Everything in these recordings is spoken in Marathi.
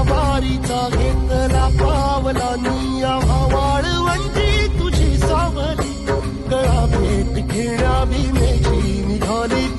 वारीचा घेतला पावला निया वाळवंटी तुझी सावली. कळा भेट घेण्या भीमेची निघाली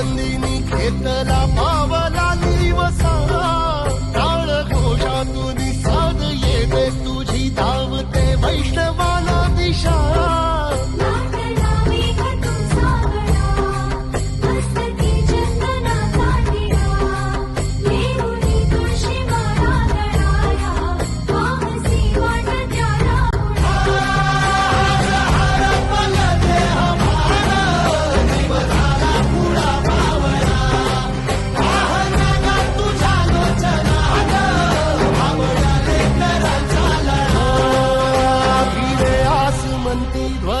रात्रंदिनी घेतला